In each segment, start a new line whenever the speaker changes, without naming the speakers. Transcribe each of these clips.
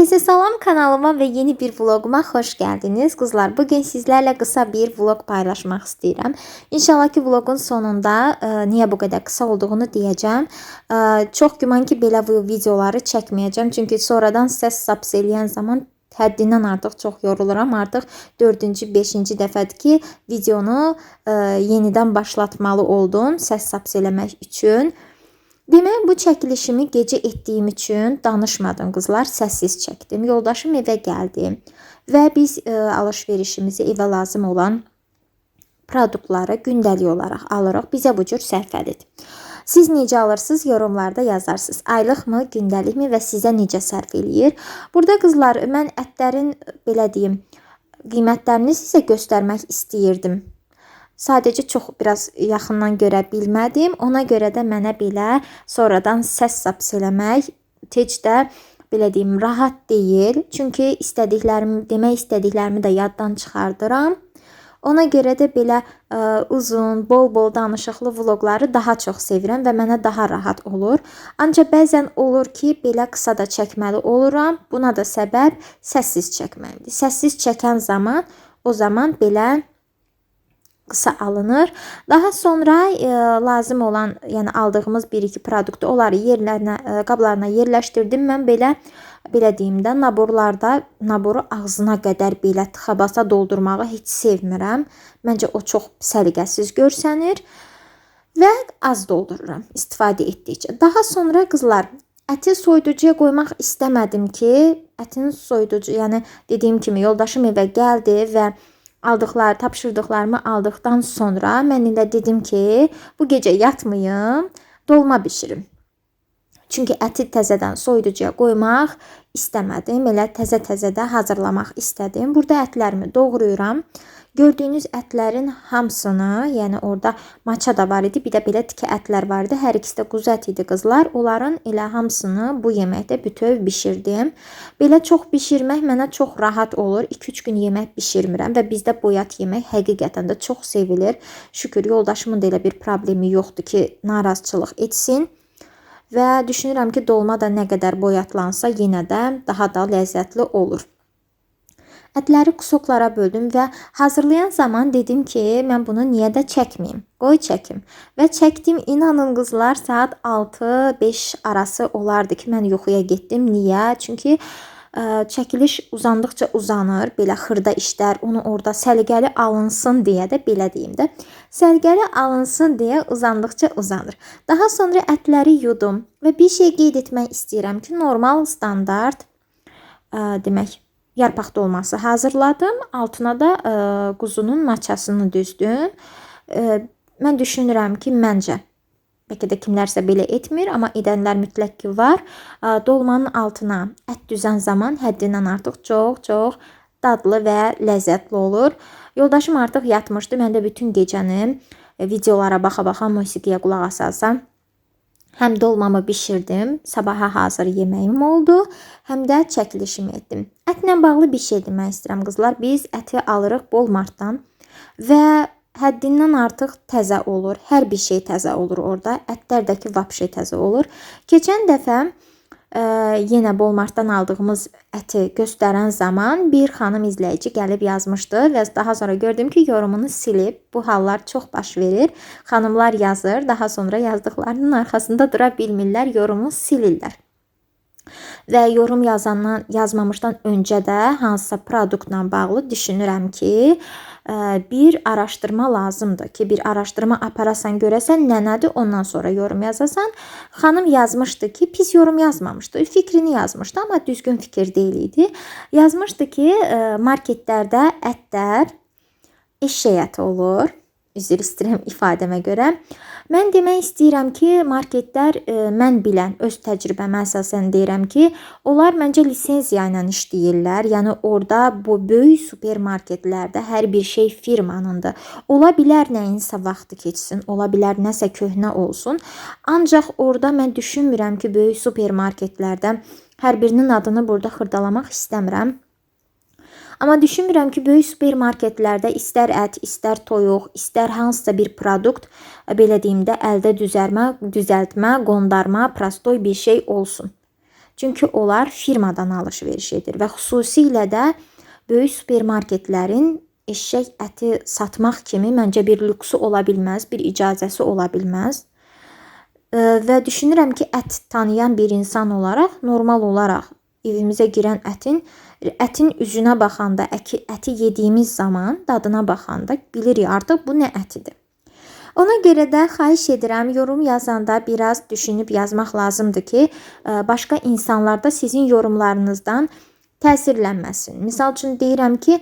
Herkese salam kanalıma ve yeni bir vloguma hoş geldiniz. Kızlar bugün sizlerle kısa bir vlog paylaşmak istedim. İnşallah ki vlogun sonunda e, niye bu kadar kısa olduğunu diyeceğim. E, çok güman ki belə bu videoları çekmeyeceğim. Çünkü sonradan ses saps eləyən zaman həddindən artıq çox yoruluram. Artıq 4-cü, 5-ci dəfədir ki, videonu e, yenidən başlatmalı oldum səs saps eləmək üçün. Demək bu çəkilişimi gecə etdiyim üçün danışmadım qızlar, səssiz çəkdim. Yoldaşım evə gəldi və biz e, alış-verişimizi evə lazım olan produktları gündəlik olaraq alırıq. Bizə bu cür sərfəlidir. Siz necə alırsınız yorumlarda yazarsınız. Aylıqmı, gündəlikmi və sizə necə sərf eləyir? Burada qızlar mən ətlərin belə deyim, qiymətlərini sizə göstərmək istəyirdim. Sadəcə çox biraz yaxından görə bilmədim. Ona görə də mənə belə sonradan səs saps eləmək heç də belə deyim rahat deyil. Çünki istədiklərimi, demək istədiklərimi də yaddan çıxardıram. Ona görə də belə ə, uzun, bol-bol danışıqlı vloqları daha çox sevirəm və mənə daha rahat olur. Ancaq bəzən olur ki, belə qısa da çəkməli oluram. Buna da səbəb səssiz çəkməkdir. Səssiz çəkən zaman o zaman belə qısa alınır. Daha sonra e, lazım olan, yəni aldığımız 1-2 produktu onları yerlərinə, e, qablarına yerləşdirdim. Mən belə belə deyim də naborlarda naboru ağzına qədər belə tıxa-basa doldurmağı heç sevmirəm. Məncə o çox səliqəsiz görsənir və az doldururam istifadə etdikcə. Daha sonra qızlar əti soyuducuya qoymaq istəmədim ki, ətin soyuducu, yəni dediyim kimi yoldaşım evə gəldi və aldıqları, tapşırdıqlarımı aldıqdan sonra mən elə dedim ki, bu gecə yatmayım, dolma bişirim. Çünki əti təzədən soyuducuya qoymaq istəmədim. Elə təzə-təzə də hazırlamaq istədim. Burada ətlərimi doğrayıram. Gördüyünüz ətlərin hamısını, yəni orada maça da var idi, bir də belə tikə ətlər var idi. Hər ikisi də quzu əti idi qızlar. Onların elə hamısını bu yeməkdə bütöv bişirdim. Belə çox bişirmək mənə çox rahat olur. 2-3 gün yemək bişirmirəm və bizdə boyat yemək həqiqətən də çox sevilir. Şükür yoldaşımın da elə bir problemi yoxdur ki, narazıçılıq etsin. Və düşünürəm ki, dolma da nə qədər boyatlansa yenə də daha da ləzzətli olur. Ətləri kusoklara böldüm və hazırlayan zaman dedim ki, mən bunu niyə də çəkməyim? Qoy çəkim. Və çəkdim, inanın qızlar, saat 6-5 arası olardı ki, mən yuxuya getdim. Niyə? Çünki ə, çəkiliş uzandıqca uzanır, belə xırda işlər, onu orada səliqəli alınsın deyə də belə deyim də. Səliqəli alınsın deyə uzandıqca uzanır. Daha sonra ətləri yudum və bir şey qeyd etmək istəyirəm ki, normal standart ə, demək yarpaq dolması hazırladım. Altına da ə, e, quzunun maçasını düzdüm. Ə, e, mən düşünürəm ki, məncə Bəlkə də kimlərsə belə etmir, amma edənlər mütləq ki var. Ə, e, dolmanın altına ət düzən zaman həddindən artıq çox-çox dadlı və ləzzətli olur. Yoldaşım artıq yatmışdı. Mən də bütün gecəni videolara baxa-baxa musiqiyə qulaq asasam Həm dolmamı bişirdim, sabaha hazır yeməyim oldu, həm də çəkilişimi etdim. Ətlə bağlı bir şey demək istəyirəm qızlar. Biz əti alırıq Walmartdan və həddindən artıq təzə olur. Hər bir şey təzə olur orada. Ətlər də ki, vapşe təzə olur. Keçən dəfə yenə Walmartdan aldığımız əti göstərən zaman bir xanım izləyici gəlib yazmışdı və daha sonra gördüm ki, yorumunu silib. Bu hallar çox baş verir. Xanımlar yazır, daha sonra yazdıqlarının arxasında dura bilmirlər, yorumu silirlər. Və yorum yazandan yazmamışdan öncə də hansısa produktla bağlı düşünürəm ki, bir araşdırma lazımdır ki, bir araşdırma aparasan, görəsən nə nədir, ondan sonra yorum yazasan. Xanım yazmışdı ki, pis yorum yazmamışdı. Fikrini yazmışdı, amma düzgün fikir deyil idi. Yazmışdı ki, marketlərdə ətlər eşşək əti olur. Üzr istəyirəm ifadəmə görə. Mən demək istəyirəm ki, marketlər e, mən bilən öz təcrübəmə əsasən deyirəm ki, onlar məncə lisenziya ilə işləyirlər. Yəni orada bu böyük supermarketlərdə hər bir şey firmanındır. Ola bilər nəyinsə vaxtı keçsin, ola bilər nəsə köhnə olsun. Ancaq orada mən düşünmürəm ki, böyük supermarketlərdə hər birinin adını burada xırdalamaq istəmirəm. Amma düşünmürəm ki, böyük supermarketlərdə istər ət, istər toyuq, istər hansısa bir produkt, belə deyim də, əldə düzəlmə, düzəltmə, qondarma, prostoy bir şey olsun. Çünki onlar firmadan alış-veriş edir və xüsusilə də böyük supermarketlərin eşək əti satmaq kimi məncə bir lüksu ola bilməz, bir icazəsi ola bilməz. Və düşünürəm ki, ət tanıyan bir insan olaraq normal olaraq evimizə girən ətin ətin üzünə baxanda, əki, əti yediyimiz zaman dadına baxanda bilirik artıq bu nə ətidir. Ona görə də xahiş edirəm, yorum yazanda biraz düşünüb yazmaq lazımdır ki, başqa insanlar da sizin yorumlarınızdan təsirlənməsin. Misal üçün deyirəm ki,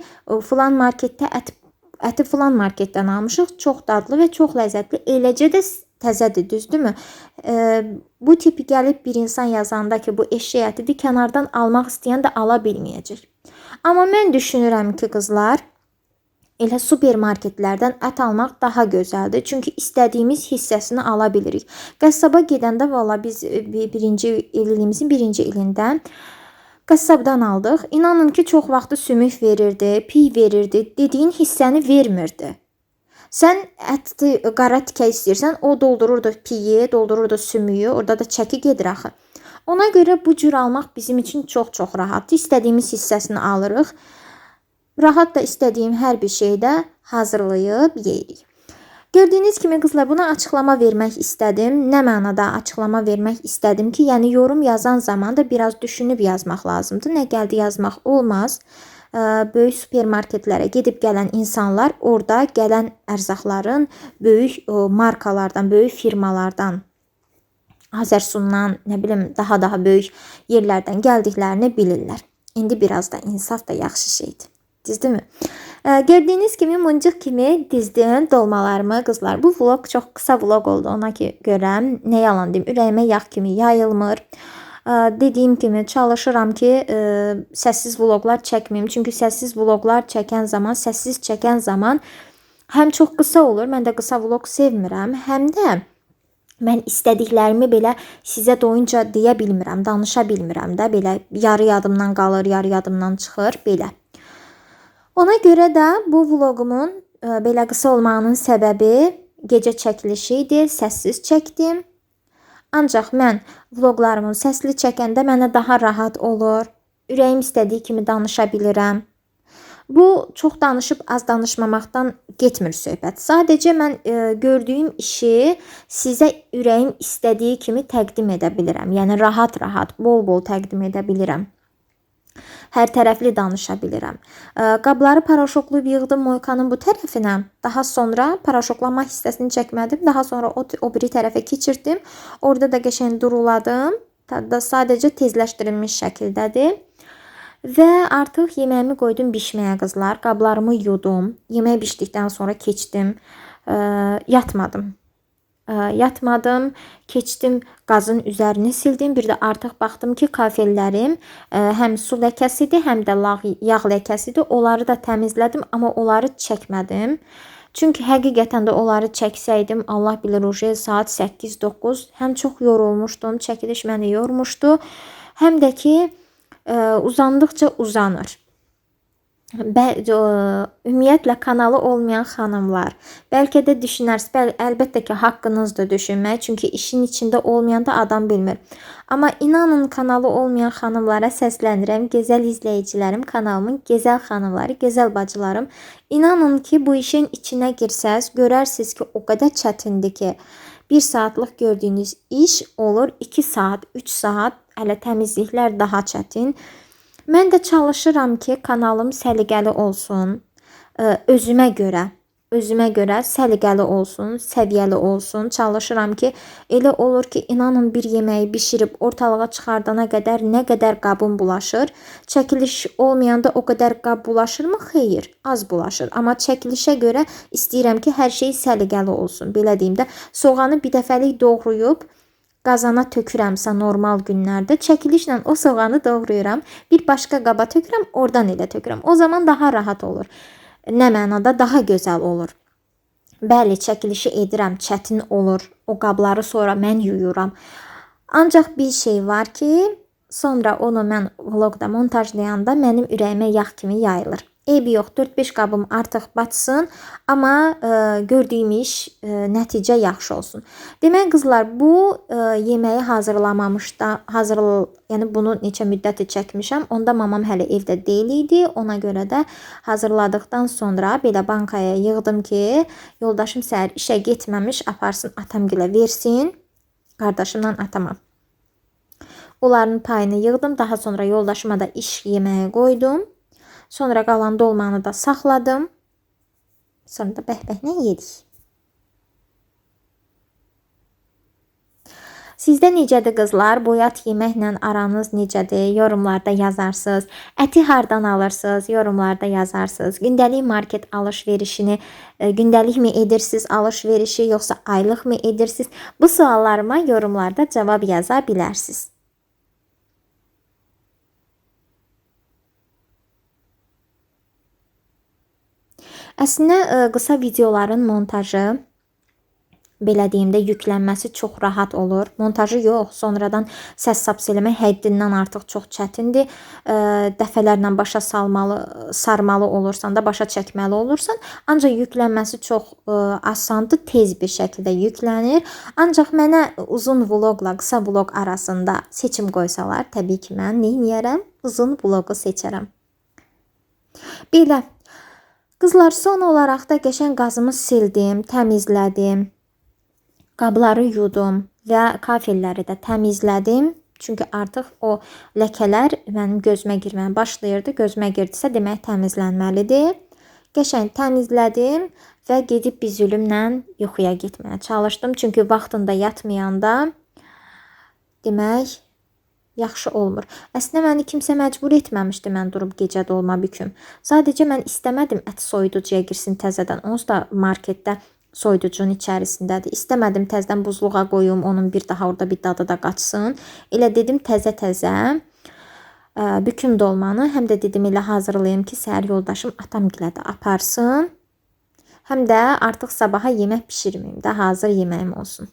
filan marketdə ət əti filan marketdən almışıq, çox dadlı və çox ləzzətli. Eləcə də təzədir, düzdürmü? E, bu tipi gəlib bir insan yazanda ki, bu eşək ətidir, kənardan almaq istəyən də ala bilməyəcək. Amma mən düşünürəm ki, qızlar, elə supermarketlərdən ət almaq daha gözəldir. Çünki istədiyimiz hissəsini ala bilirik. Qəssaba gedəndə valla biz birinci illiyimizin birinci ilində qəssabdan aldıq. İnanın ki, çox vaxtı sümük verirdi, piy verirdi, dediyin hissəni vermirdi. Sən ətli qara tikə istəyirsən, o doldururdu piyi, doldururdu sümüyü, orada da çəki gedir axı. Ona görə bu cür almaq bizim üçün çox-çox rahatdır. İstədiyimiz hissəsini alırıq. Rahat da istədiyim hər bir şeydə hazırlayıb yeyirik. Gördüyünüz kimi qızlar buna açıqlama vermək istədim. Nə mənada açıqlama vermək istədim ki, yəni yorum yazan zaman da biraz düşünüb yazmaq lazımdır. Nə gəldi yazmaq olmaz böyük supermarketlərə gedib gələn insanlar orada gələn ərzaqların böyük markalardan, böyük firmalardan Azərsundan, nə bilim, daha-daha böyük yerlərdən gəldiklərini bilirlər. İndi biraz da insaf da yaxşı şeydir. Düzdürmü? Gördüyünüz kimi muncuq kimi dizdim dolmalarımı qızlar. Bu vlog çox qısa vlog oldu ona ki görə nə yalan deyim, ürəyimə yağ kimi yayılmır. Dediyim kimi çalışıram ki, səssiz vloqlar çəkməyim. Çünki səssiz vloqlar çəkən zaman, səssiz çəkən zaman həm çox qısa olur. Mən də qısa vloq sevmirəm, həm də mən istədiklərimi belə sizə doyunca deyə bilmirəm, danışa bilmirəm də, belə yarı yadımdan qalır, yarı yadımdan çıxır, belə. Ona görə də bu vloqumun belə qısa olmağının səbəbi gecə çəkilişi idi, səssiz çəkdim. Ancaq mən vloqlarımı səsli çəkəndə mənə daha rahat olur. Ürəyim istədiyi kimi danışa bilirəm. Bu çox danışıb az danışmamaqdan getmir söhbət. Sadəcə mən e, gördüyüm işi sizə ürəyim istədiyi kimi təqdim edə bilirəm. Yəni rahat-rahat, bol-bol təqdim edə bilirəm hər tərəfli danışa bilirəm. Qabları paraşoklayıb yığdım moykanın bu tərəfinə. Daha sonra paraşoklama hissəsini çəkmədim. Daha sonra o, o biri tərəfə keçirdim. Orada da qəşəng duruladım. Da sadəcə tezləşdirilmiş şəkildədir. Və artıq yeməyimi qoydum bişməyə qızlar. Qablarımı yudum. Yemək bişdikdən sonra keçdim. Ə, yatmadım yatmadım. Keçdim qazın üzərini sildim. Bir də artıq baxdım ki, kafellərim həm su ləkəsidir, həm də yağ ləkəsidir. Onları da təmizlədim, amma onları çəkmədim. Çünki həqiqətən də onları çəksəydim, Allah bilir, uje saat 8-9 həm çox yorulmuşdum, çəkiliş məni yormuşdu, həm də ki, uzandıqca uzanır. Bə, ümumiyyətlə kanalı olmayan xanımlar, bəlkə də düşünərsiniz, bəli, əlbəttə ki, haqqınızdır düşünmək, çünki işin içində olmayanda adam bilmir. Amma inanın kanalı olmayan xanımlara səslənirəm, gözəl izləyicilərim, kanalımın gözəl xanımları, gözəl bacılarım. İnanın ki, bu işin içinə girsəz, görərsiniz ki, o qədər çətindir ki, 1 saatlıq gördüyünüz iş olur 2 saat, 3 saat, hələ təmizliklər daha çətin. Mən də çalışıram ki, kanalım səliqəli olsun, özümə görə, özümə görə səliqəli olsun, səviyyəli olsun. Çalışıram ki, elə olur ki, inanın bir yeməyi bişirib ortalığa çıxardana qədər nə qədər qabım bulaşır. Çəkiliş olmayanda o qədər qab bulaşırmı? Xeyr, az bulaşır. Amma çəkilişə görə istəyirəm ki, hər şey səliqəli olsun. Belə deyim də, soğanı bir dəfəlik doğrayıb qazana tökürəmsə normal günlərdə çəkilişlə o soğanı doğrayıram, bir başqa qaba tökürəm, oradan elə tökürəm. O zaman daha rahat olur. Nə mənada daha gözəl olur. Bəli, çəkilişi edirəm, çətin olur. O qabları sonra mən yuyuram. Ancaq bir şey var ki, sonra onu mən vloqda montajlayanda mənim ürəyimə yağ kimi yayılır. Eybi yox, 4-5 qabım artıq batsın, amma ə, gördüyüm iş ə, nəticə yaxşı olsun. Demək qızlar, bu ə, yeməyi hazırlamamışda, hazır, yəni bunu neçə müddətdir çəkmişəm. Onda mamam hələ evdə deyil idi. Ona görə də hazırladıqdan sonra belə bankaya yığdım ki, yoldaşım səhər işə getməmiş aparsın atamgilə versin. Qardaşımla atama. Onların payını yığdım. Daha sonra yoldaşıma da iş yeməyi qoydum. Sonra qalan dolmanı da saxladım. Sonra da bəhbəhlə yedik. Sizdə necədir qızlar? Boyat yeməklə aranız necədir? Yorumlarda yazarsınız. Əti hardan alırsınız? Yorumlarda yazarsınız. Gündəlik market alış-verişini e, gündəlikmi edirsiniz alış-verişi yoxsa aylıqmı edirsiniz? Bu suallarıma yorumlarda cavab yaza bilərsiniz. Əslində e, qısa videoların montajı belə deyim də yüklənməsi çox rahat olur. Montajı yox, sonradan səs saps eləmək həddindən artıq çox çətindir. E, dəfələrlə başa salmalı, sarmalı olursan da başa çəkməli olursan, ancaq yüklənməsi çox e, asandır, tez bir şəkildə yüklənir. Ancaq mənə uzun vloqla qısa vloq arasında seçim qoysalar, təbii ki, mən nə edərəm? Uzun vloqu seçərəm. Belə Qızlar, son olaraq da qəşəng qazımı sildim, təmizlədim. Qabları yudum və kafelləri də təmizlədim. Çünki artıq o ləkələr mənim gözümə girməyə başlayırdı. Gözümə girdisə, demək təmizlənməlidir. Qəşəng təmizlədim və gedib bir zülümlə yuxuya getməyə çalışdım. Çünki vaxtında yatmayanda demək yaxşı olmur. Əslində məni kimsə məcbur etməmişdi mən durub gecə dolma büküm. Sadəcə mən istəmədim ət soyuducuya girsin təzədən. Onsuz da marketdə soyuducunun içərisindədir. İstəmədim təzədən buzluğa qoyum, onun bir daha orada bir dadı da qaçsın. Elə dedim təzə-təzə büküm dolmanı həm də dedim elə hazırlayım ki, səhər yoldaşım atamgilə də aparsın. Həm də artıq sabaha yemək bişirməyim də hazır yeməyim olsun.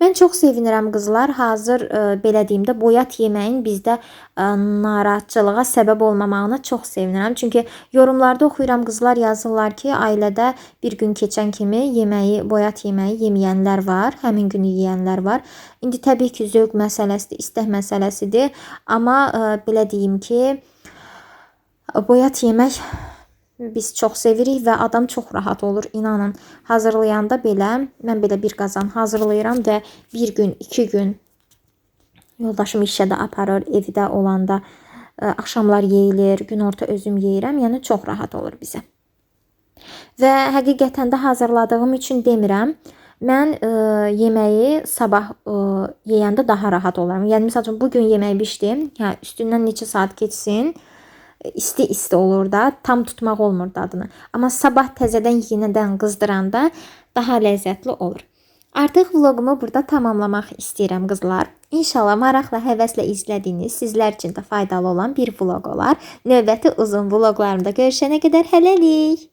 Mən çox sevinirəm qızlar. Hazır ə, e, belə deyim də boyat yeməyin bizdə ə, e, narahatçılığa səbəb olmamağına çox sevinirəm. Çünki yorumlarda oxuyuram qızlar yazırlar ki, ailədə bir gün keçən kimi yeməyi, boyat yeməyi yeməyənlər var, həmin günü yeyənlər var. İndi təbii ki, zövq məsələsidir, istək məsələsidir. Amma ə, e, belə deyim ki, boyat yemək biz çox sevirik və adam çox rahat olur. İnanın, hazırlayanda belə mən belə bir qazan hazırlayıram və bir gün, iki gün yoldaşım işə də aparır, evdə olanda ə, e, axşamlar yeyilir, günorta özüm yeyirəm. Yəni çox rahat olur bizə. Və həqiqətən də hazırladığım üçün demirəm. Mən ə, e, yeməyi sabah ə, e, yeyəndə daha rahat olaram. Yəni məsəl üçün bu gün yemək bişdim. Hə, üstündən neçə saat keçsin isti-isti olur da, tam tutmaq olmur dadını. Amma sabah təzədən yenidən qızdıranda daha ləzzətli olur. Artıq vloqumu burada tamamlamaq istəyirəm qızlar. İnşallah maraqla, həvəslə izlədiyiniz, sizlər üçün də faydalı olan bir vloq olar. Növbəti uzun vloqlarımda görüşənə qədər hələlik.